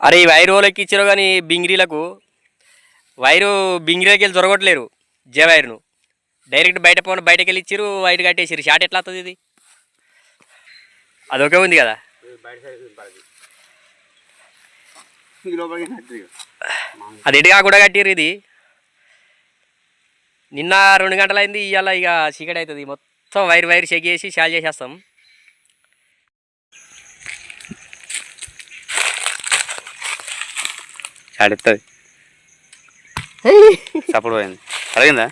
అరే ఈ వైరు వాళ్ళకి ఇచ్చారు కానీ బింగిరీలకు. వైరు బింగిరీలకి వెళ్ళి దొరకట్లేరు జే వైర్ను డైరెక్ట్ బయట పోను బయటకు వెళ్ళి ఇచ్చారు వైర్ కట్టేసారు షార్ట్ ఎట్లా వస్తుంది ఇది? అదొకే ఉంది కదా. అది ఎటుగా కూడా కట్టిర్రు ఇది. నిన్న రెండు గంటలైంది ఇవాళ ఇక చీకటి అవుతుంది మొత్తం వైర్ వైర్ చెక్ చేసి షాల్ చేసేస్తాం. ఆడుతుంది సపోర్ట్ పోయింది. తగిలిందా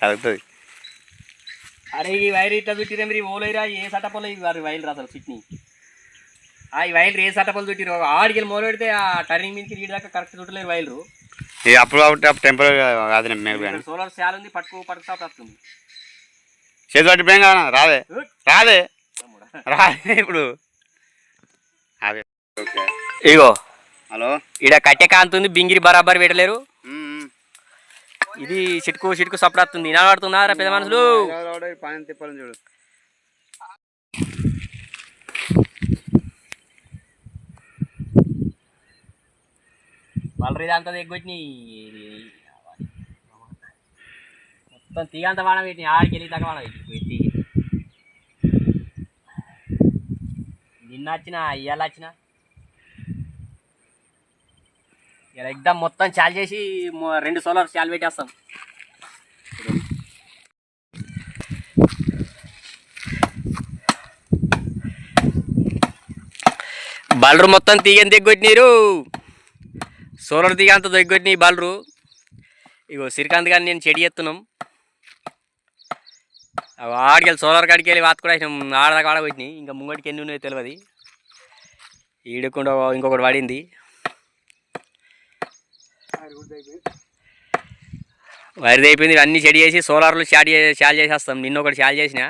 తగ్గుతుంది అరే ఈ వైర్ ఇట్లా చుట్టిరే మీరు ఓలేరా ఏ సటపలు వారి వైర్లు అసలు సిట్ని ఆ ఈ వైర్లు ఏ సటపలు చుట్టిరు ఆడికి మోలు పెడితే ఆ టర్నింగ్ మీదకి రీడ్ దాకా కరెక్ట్ చుట్టలేరు వైర్లు. అప్పుడు అప్పుడు టెంపరీ కాదు మేలు సోలార్ శాల్ ఉంది పట్టుకు పట్టుకు వస్తుంది. చేతి పట్టిపోయాం కదా రాదే రాదే రాదే ఇప్పుడు. అదే. ఇగో. హలో? ఈడ కట్టె కాంతుంది బింగిరి బరాబర్ పెట్టలేరు. ఇది చిటుకు చిటుకు సప్పుడు వస్తుంది పడుతుందా రా పెద్ద మనుషులు? చూడు వాళ్ళ ఇదంతా ఎగ్గొచ్చి మొత్తం తీగంత వాడ పెట్టి ఆడికి వెళ్ళి దాకా వాడ పెట్టి. నిన్న వచ్చిన ఇవాళ వచ్చిన. ఇలా మొత్తం చాలు చేసి రెండు సోలార్ చాలు పెట్టేస్తాం. బలరు మొత్తం తీగని దిగ్గొట్టినీరు సోలార్ తీగ అంత దిగ్గొట్టినాయి బలరు ఇగో శ్రీకాంత్ గారిని నేను చెడి ఎత్తున్నాం అవి ఆడికెళ్ళి సోలార్ కాడికి వెళ్ళి వాత కూడా వేసినాం ఆడదాకా ఆడ ఇంకా ముంగటికి ఎన్ని ఉన్నాయో తెలియదు ఈడకుండా ఇంకొకటి పడింది. వైర్ అయిపోయింది అన్ని చెడి చేసి సోలార్లు షార్ట్ చే చేసేస్తాం. నిన్న ఒకటి షాల్ చేసిన